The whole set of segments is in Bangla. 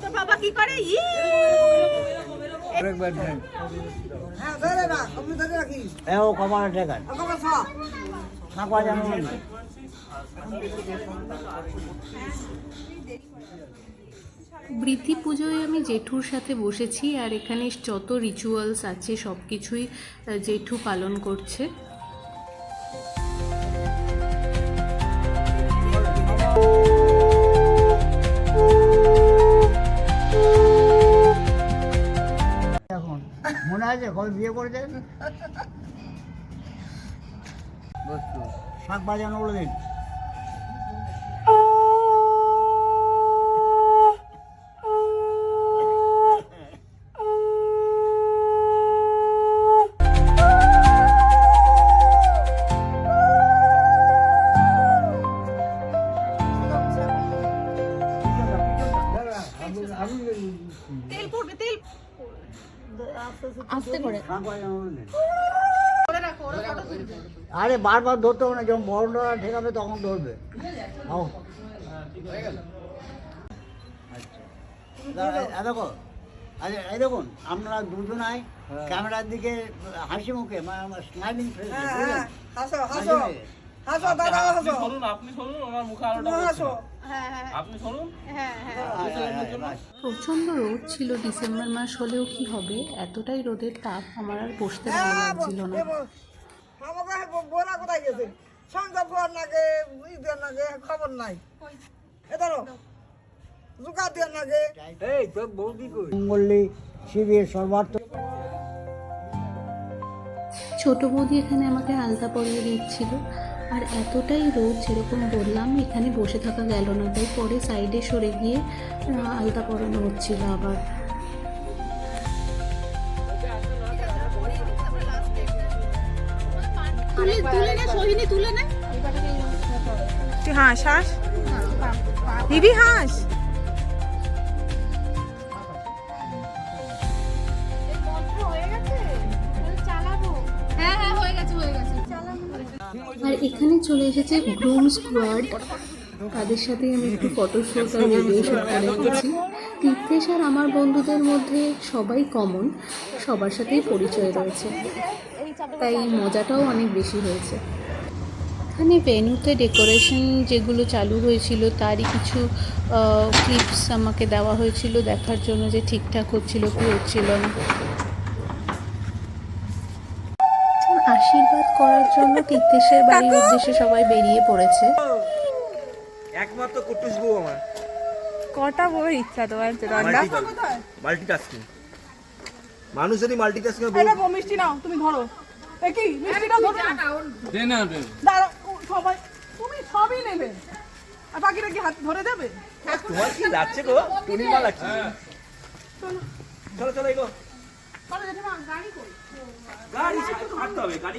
তো বাবা কি করে? ই! হ্যাঁ ধরে রাখ আমি ধরে রাখি এ ও কমানো টেকার ওকে ছ থাকা যেন বৃদ্ধি পুজোয় আমি জেঠুর সাথে বসেছি আর এখানে যত রিচুয়ালস আছে সব কিছুই জেঠু পালন করছে। এখন মনে আছে কবে বিয়ে করেছেন শাক বাজানো বলে দিন। আস্তে করে আরে বারবার ধরতে হবে না যখন বড়রা ঠেকাবে তখন ধরবে। আচ্ছা। দেখো আচ্ছা এই দেখুন আপনারা দুজনাই ক্যামেরার দিকে হাসি মুখে স্মাইলিং ফেস হ্যাঁ হ্যাঁ হাসো হাসো। হাসো দাদা হাসো। শুনুন আপনি শুনুন ওনার মুখে আলোটা হাসো। হ্যাঁ হ্যাঁ। আপনি শুনুন হ্যাঁ হ্যাঁ। প্রচণ্ড রোদ ছিল ডিসেম্বর মাস হলেও কি হবে? এতটাই রোদের তাপ আমার আর বসতে ভালো লাগছিল না। আমাকে বোরা কোথায় গেছে? সঙ্গে ফোন লাগে ঈদের লাগে খবর নাই। এ ধরো। জুকা দিয়ে লাগে এই তোর বৌদি কই? মঙ্গলি শিবির সর্বার্থ। ছোট বৌদি এখানে আমাকে আলতা পরিয়ে দিচ্ছিল। আর এতটাই রোদ যেরকম বললাম এখানে বসে থাকা গেল না। তাই পরে সাইডে সরে গিয়ে আলতা পরানো হচ্ছিল আবার। তুলে হাঁস নে হাস হাস? দিদি হাস? এখানে চলে এসেছে গ্রুম স্কোয়াড। তাদের সাথে আমি একটু ফটোশ্যুট আর ভিডিও শ্যুট করে নিয়েছি তীর্থেশ আর আমার বন্ধুদের মধ্যে সবাই কমন সবার সাথেই পরিচয় রয়েছে। তাই মজাটাও অনেক বেশি হয়েছে। এখানে ভেন্যুতে ডেকোরেশন যেগুলো চালু হয়েছিল, তারই কিছু ক্লিপস আমাকে দেওয়া হয়েছিল দেখার জন্য যে ঠিকঠাক হচ্ছিল, কি হচ্ছিল না। করার জন্য তীর্থেশের বাড়ির উদ্দেশ্যে সবাই বেরিয়ে পড়েছে। একমাত্র কুটুস বউ আমার। কটা বই ইচ্ছা তোমার? Ronda multitasking. মানুষেরই মাল্টিটাস্কিং বউ এটা মিষ্টি নাও তুমি ধরো। এ কি? মিষ্টিটা ধরো দে না দে। দাঁড়াও ও, সবাই তুমি সবই নেবে। আর বাকিটা কি হাত ধরে দেবে তোমার কি যাচ্ছে গো? তুমি পূর্ণিমা লাগছে চলো। চলো এগো। চলো জেঠিমা গাড়ি কই গাড়ি ছাড়তে হবে গাড়ি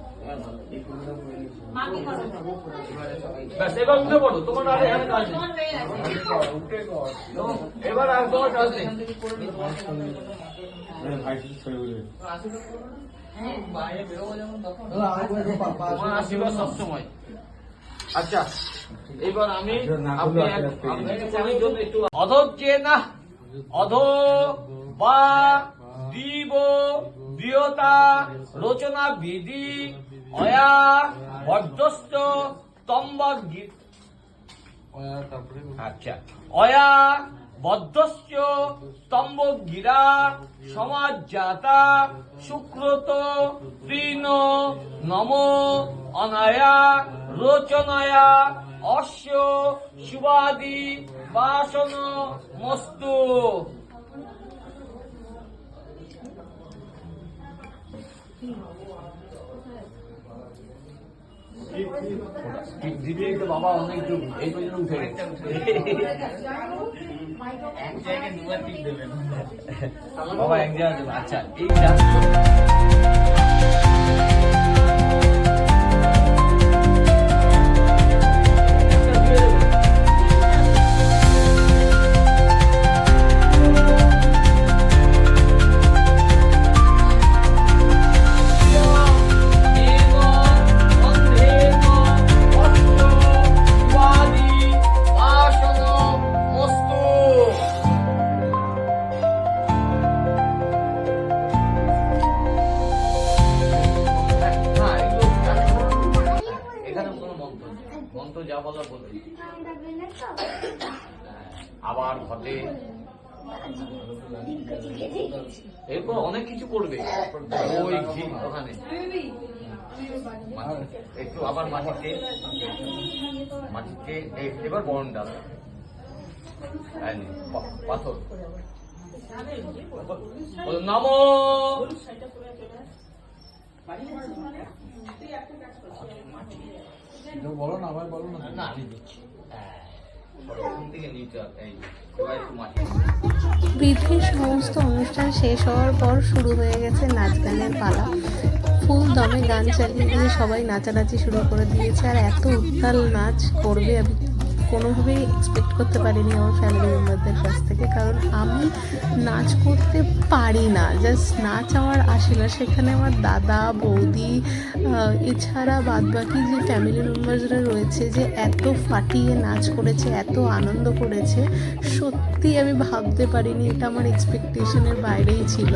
ব্যাস সবসময়। আচ্ছা এবার আমি একটু না অধ বা দিব রচনা বিধি অয়া বর্ধস্ত আচ্ছা। অয়া বদ্ধস্য স্তম্ভক গিরা সমাজ জাতা সুক্রত তৃণ নম অনায়া রোচনয়া অশ্য শুভাদি বাসন মস্তু। দিদি তো বাবা অনেক দূর এই পর্যন্ত উঠে গেছে। জায়গায় দুবার টিপ দেবেন। বাবা এক জায়গায় আচ্ছা এইটা মন্ত্র যা বলার বলবে আবার ঘটে। এরপর অনেক কিছু করবে। ওখানে। একটু আবার মাটিতে। মাটিতে এবার বরণ ডাল। এই নে, পা- বলো, না আমি দিচ্ছি বিধির সমস্ত অনুষ্ঠান শেষ হওয়ার পর শুরু হয়ে গেছে নাচ গানের পালা। ফুল দমে গান চালিয়ে দিয়ে সবাই নাচানাচি শুরু করে দিয়েছে আর এত উত্তাল নাচ করবে আমি কোনোভাবেই এক্সপেক্ট করতে পারিনি আমার ফ্যামিলি মেম্বারদের কাছ থেকে। কারণ আমি নাচ করতে পারি না। জাস্ট নাচ আমার আসে না। সেখানে আমার দাদা, বৌদি এছাড়া বাদবাকি যে ফ্যামিলি মেম্বার্সরা রয়েছে যে এত ফাটিয়ে নাচ করেছে, এত আনন্দ করেছে, সত্যি আমি ভাবতে পারিনি এটা আমার এক্সপেকটেশনের বাইরেই ছিল।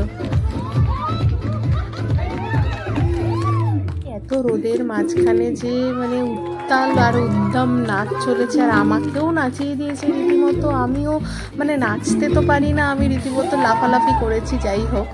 এত রোদের মাঝখানে যে মানে উত্তাল আর উদ্যম নাচ চলেছে আর আমাকেও নাচিয়ে দিয়েছে রীতিমতো। আমিও মানে নাচতে তো পারি না, আমি রীতিমতো লাফালাফি করেছি, যাই হোক।